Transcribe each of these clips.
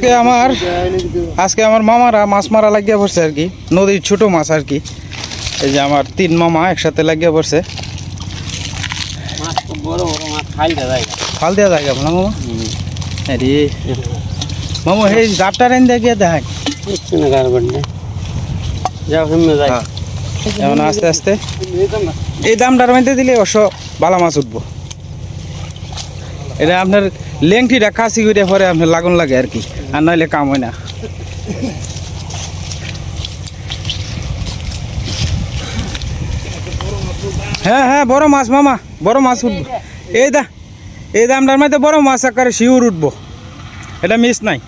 আজকে আমার আজকে আমার মামারা মাছ মারা লাগিয়ে পড়ছে আর কি। নদীর ছোট মাছ আর কি। এই যে আমার তিন মামা একসাথে লাগিয়ে পড়ছে। ফাল দেওয়া যায় না মামা? আরে মামা এই জাপটা রেন দেখিয়ে হ্যাঁ। এখন আস্তে আস্তে। এই দামটার মধ্যে দিলে অবশ্য ভালো মাছ উঠবো। এটা আপনার লেংটিটা কাশি করে পরে আপনার লাগুন লাগে আর কি। আর নইলে কাম হয় না। হ্যাঁ হ্যাঁ বড় মাছ মামা বড় মাছ উঠবো। এই দা এই দা দামটার মধ্যে বড় মাছ আকারে শিউর উঠবো। এটা মিস নাই।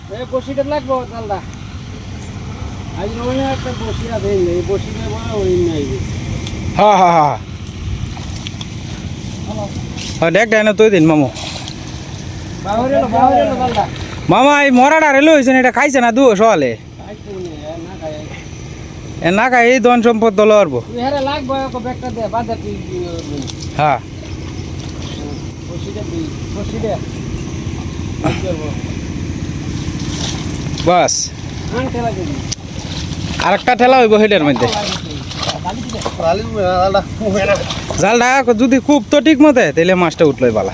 হ্যাঁ হ্যাঁ হ্যাঁ হ্যাঁ দেখ দেখ না তুই দিন মামু বাহরে লো বাহরে লো চালদা মামা, এই মরাটা রেলো হয়েছে এটা খাইছে না দু সকালে? না খাই, এই ধন সম্পদ দল আরবো হ্যাঁ। বাস। আর একটা ঠেলা হইব হেডের মধ্যে। জালটা যদি খুব তো ঠিক মতে তাহলে মাছটা উঠলোই বালা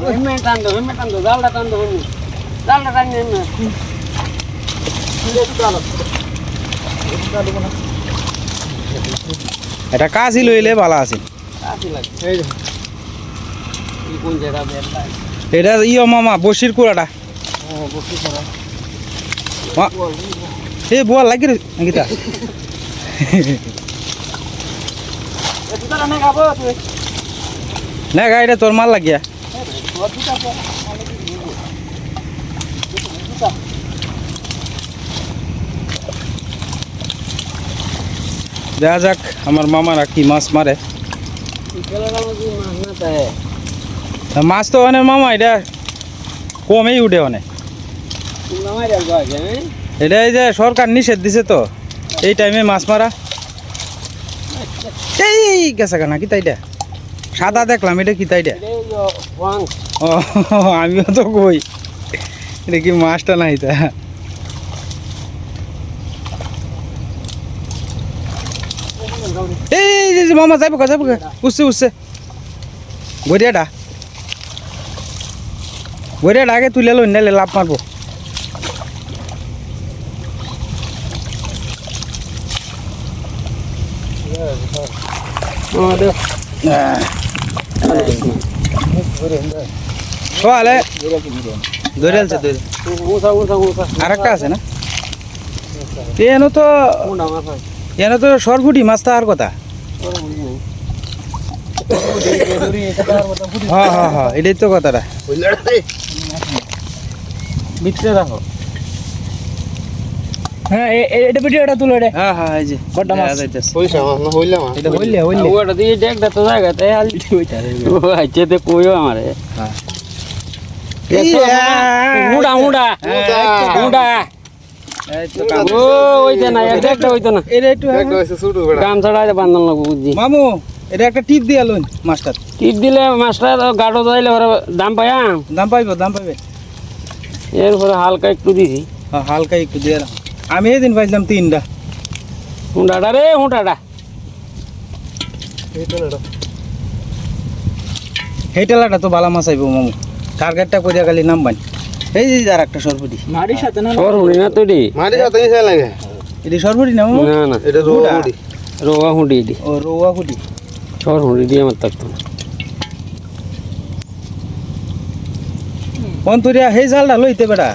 হেমে টান দো হেমে টান দো জালটা টান দো হেমে। জালটা টান হেমে। এটা কাজই লইলে ভালো আছে। কাশি এটা? ইয় মামা বসির কুড়াটা। এ বোয়া লাগি গীতা না খাব তুই। না গাড়িটা তোর মাল লাগিয়া। দেখা যাক, আমার মামারা কি মাছ মারে। মাছ তো অনেক মামা, এটা কমেই উঠে অনেক। এটা এই যে সরকার নিষেধ দিছে তো, এই টাইমে মাছ মারা। এই গেছে কেনা কি তাইটা সাদা দেখলাম, এটা কি তাইটা আমিও তো কই। এটা কি মাছটা নাই তা এই যে মামা যাইব যাইব উঠছে উঠছে গড়িয়াটা। গড়িয়াটা আগে তুলে লো নাইলে লাভ মারবো। সোয়ালে? ধরে আলছে ধরে আরেকটা আছে না? এনো তো এনো তো সরফুটি মাছ তো আর কথা। হ্যাঁ হ্যাঁ হ্যাঁ এটাই তো কথাটা। ভিতরে রাখো। হ্যাঁ এটা ভিডিওটা তুলো রে হ্যাঁ হ্যাঁ এই যে। বড়টা মাছ। পয়সা না এটা হইলে হইলে। ওটা দিয়ে দেখটা তো জায়গাতে আলটি হইতা ও আইছে তে কইও আমারে। মুডা ও ওইতে না হইতো না। এটা একটু ছাড়া বান্ধন লাগবো বুঝছি মামু এটা একটা টিপ দিয়ে লইন মাছটার টিপ দিলে মাছটা গাঢ় যাইলে ওরা দাম পাই? দাম পাইবো দাম পাইবে। এরপরে হালকা একটু দিছি। হ্যাঁ হালকা একটু দিয়ে রাখ। আমি এদিন পাইছিলাম তিনটা। হুঁডাটা রে হুঁডাটা। সেই টেলাটা তো ভালো মাছ আইবো মামু। টার্গেটটা করিয়া খালি নামবান এই যে আর একটা সরপুটি। মাড়ির সাথে না? সর হুঁড়ি না তো মারি সাথে নিছে লাগে। এটি সরপুটি না না না। এটা রোডা। রোডি রোয়া হুঁড়ি এটি। ও রৌয়া হুঁড়ি। দিয়ে আমার থাকতো না পন্তুরিয়া সেই জালটা লইতে বেটা।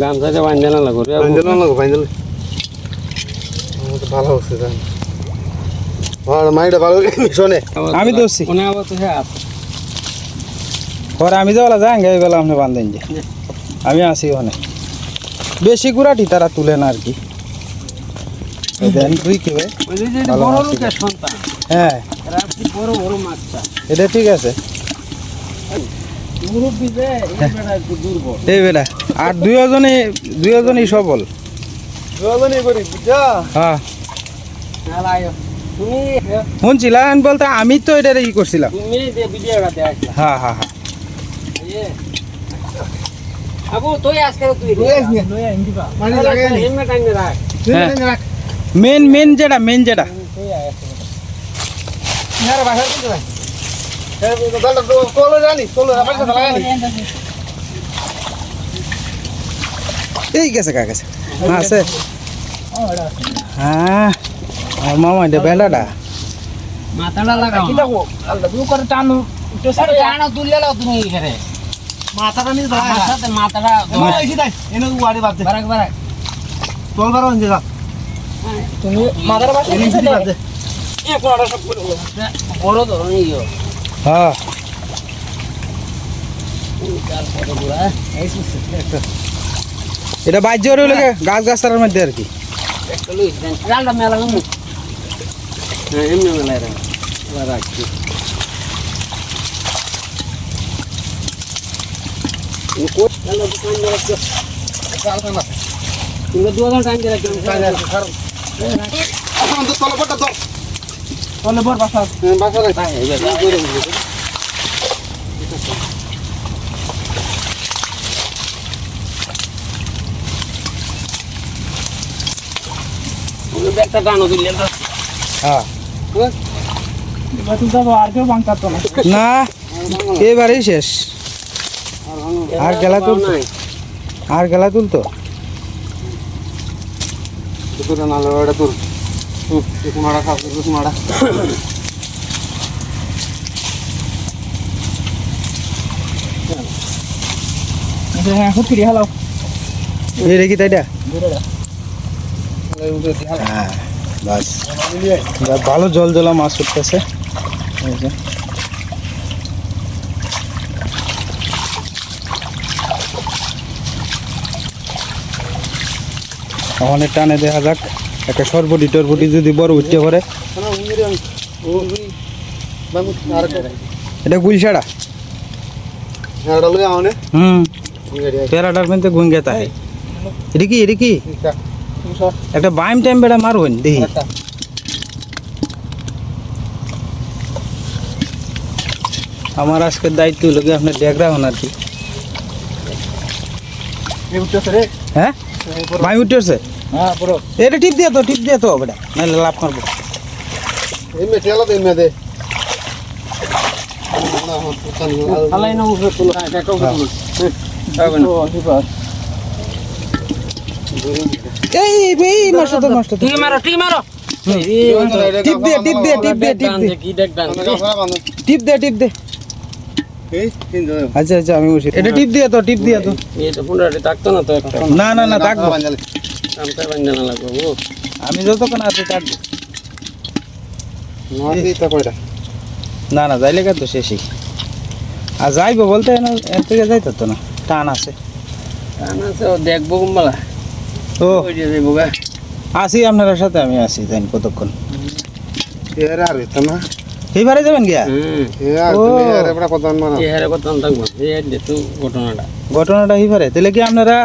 গামছাটা বান্ধে না লাগো রে। বাইন্দল না লাগো তো ভালো হচ্ছে জান। আর মাইটা ভালো মিশনে আমি দোষী কোনে আবার তো হ্যাঁ। পরে আমি যাওয়া যাই গাই বেলা আপনি বান্ধেন যে। আমি আসি ওখানে। বেশি গুড়াটি তারা তুলে না আর কি। এই হ্যাঁ। এটা ঠিক আছে। এই এই বেটা, আর সবল দুজনই বুঝছ হ্যাঁ। শুনছিলাম বলতে আমি তো এটা ই করছিলাম। হ্যাঁ হ্যাঁ হ্যাঁ। মানে হ্যাঁ। মেন মেন যেটা মেন যেটা। এই দলটা তো কোলো জানি কোলো আমার সাথে গেছে কা গেছে। হ্যাঁ আছে। হ্যাঁ। আমার মামা এটা বেলাটা মাথাটা লাগাও। কি দেখো আল্লাহ করে টানো। তো আরে জানো তুললে তুমি এখানে। মাথাটা নিয়ে দাঁড়া। মাথাটা তুমি এসে দাই এনে বাদে বারাক বারাক। বারো ইঞ্চি যা তুমি ইঞ্চি বাদে এ সব করে বড় হ্যাঁ। এটা বাহ্য রইল গাছ গাছটার মধ্যে আর কি। একটা লুইস দেন। রান্না মেলা হ্যাঁ এমনি মেলা রাখছি ও কোট চলো দোকান দিয়ে রাখছো চালবে না তুমি দুজন টাইম দিয়ে রাখছো কাজে আছে কারণ এখন তো তলে পড়টা দাও চলে বড় বাসা হ্যাঁ বাসা রে তাই এবার একটা টানো দিলে হ্যাঁ আর কেউ বাংকাত না এবারেই শেষ। আর গেলা তো আর গেলা তুলতো? তো না লো এটা তোর হুম খাও কোনাড়া হ্যাঁ রেখি তাইটা হ্যাঁ বাস। ভালো জল জলা মাছ উঠতেছে। ওখানে টানে দেখা যাক। একটা সরবটি টরবটি যদি বড় উঠতে পারে। এটা গুলছাড়া হুম। উড়ে পেরাটার মধ্যে গুঙ্গে তাই এটা কি এটা কি? ঠিক আছে তুমি সব একটা বাইম টাইম বেড়া মারবেন দেখি। আমার আজকের দায়িত্ব হলো কি আপনার ডেকরা আর কি? উঠতেছে হ্যাঁ? উঠেছে হ্যাঁ পুরো এটা টিপ দিয়ে তো টিপ দিয়ে তো বেটা নাহলে লাভ মারবো এই মে তেলা দে মে দে হালাই না উঠে তুলো হ্যাঁ এটা উঠে তুলো এই এই মাছটা তো মাছটা তো মারো ঠিক মারো টিপ টিপ টিপ টিপ টিপ দে টিপ দে আচ্ছা আচ্ছা আমি বসি এটা টিপ দিয়ে তো টিপ দিয়ে তো এই পুনরায় থাকতো না তো একটা না না না থাকব আমটা বান্ধা লাগবে ও আমি যতক্ষণ আছি না না যাইলে তো শেষই। আর যাইবো বলতে এর থেকে যাইতো তো না টান আছে। টান আছে ও দেখব কুম্বালা। ও। আসি আপনার সাথে আমি আসি যাই কতক্ষণ। এর আর হইতো না। এইবারে যাবেন গিয়া? মানা ঘটনাটা। ঘটনাটা এইবারে। তাহলে কি আপনারা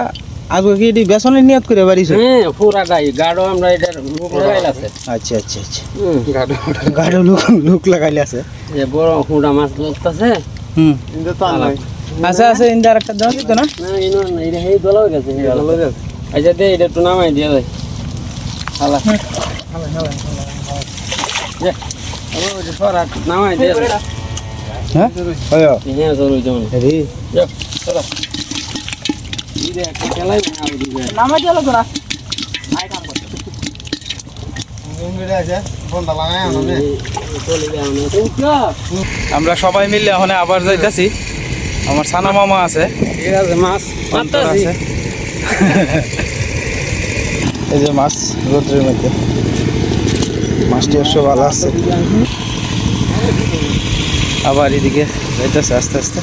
আজকে কি এটি বেসনের নিয়ত করে বাড়িছে? হ্যাঁ পুরাটাই গাড়ো আমরা এটার লোক লাগাইল আছে। আচ্ছা আচ্ছা আচ্ছা। হুম। গাড়ি গাড়ি লোক লোক লাগাইলে আছে। যে বড় হুডা মাছ ধরতেছে। হুম। ইন্দে তো আনলাই। আচ্ছা আছে ইন্দার একটা দেওয়া দিত না? না ইনো না এটা এই দলা হয়ে গেছে আচ্ছা দে এটা একটু নামাই দিয়ে দেয় হালা। যে ও যে সরা নামাই দিয়ে দে। হ্যাঁ? হ্যাঁ চলো যেমন রে চলো। দিদে আমরা সবাই মিলে ওখানে আবার যাইতেছি। আমার সানা মামা আছে। মাছ আছে। এই যে মাছ রোদ্রের মধ্যে। মাছটি অবশ্য ভালো আছে। আবার এদিকে যাইতেছে আস্তে আস্তে।